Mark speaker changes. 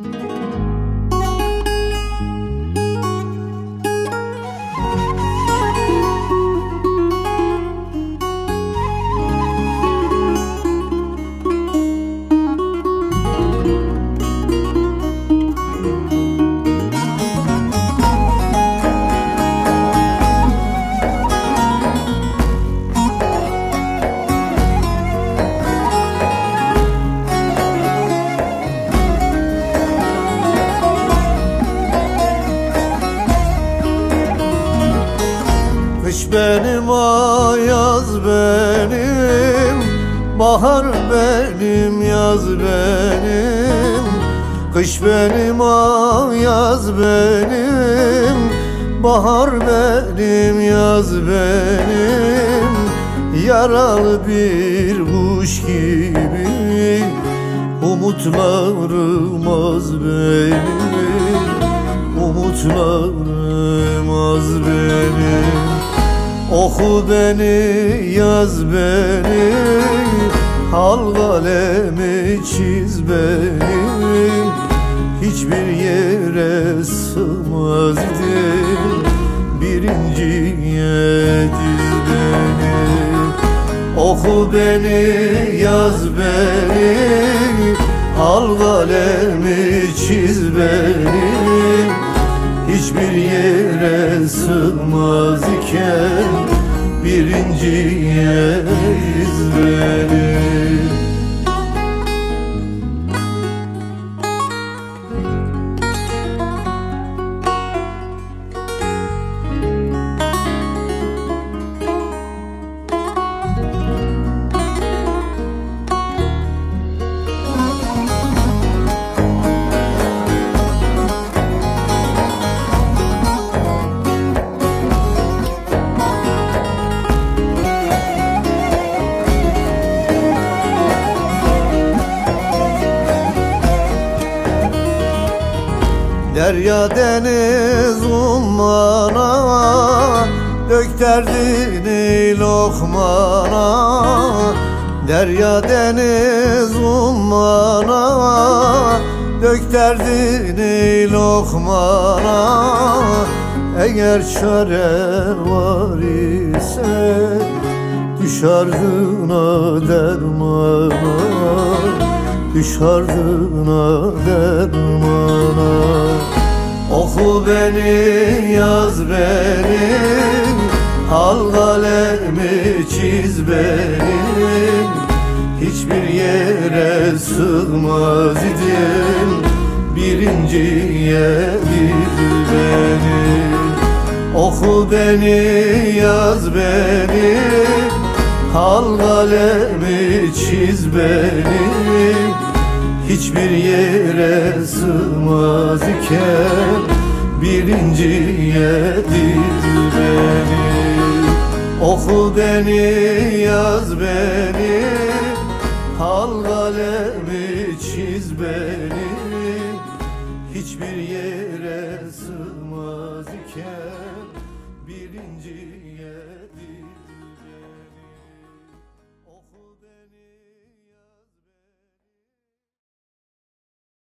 Speaker 1: Thank you. Kış benim ayaz benim. Bahar benim yaz benim. Kış benim ayaz benim. Bahar benim yaz benim. Yaralı bir kuş gibi Umutlarım az benim. Umutlarım az benim Oku beni yaz beni Al kalemi çiz beni. Hiçbir yere sığmazdım Birinciye diz beni Oku beni yaz beni Al kalemi çiz beni Hiçbir yere sığmaz iken Birinciye iz Derya deniz ummana Dök derdini lokmana. Derya deniz ummana Dök derdini lokmana. Eğer çare var ise Düş ardına dermana Düş ardına dermana Oku beni yaz beni Al kalemi çiz beni. Hiçbir yere sığmaz idim Birinciye bir beni. Oku beni yaz beni Al kalemi çiz beni. Hiçbir yere sığmaz iken Birinciye diz beni Oku beni yaz beni. Al kalemi çiz beni. Hiçbir yere sığmaz iken Birinciye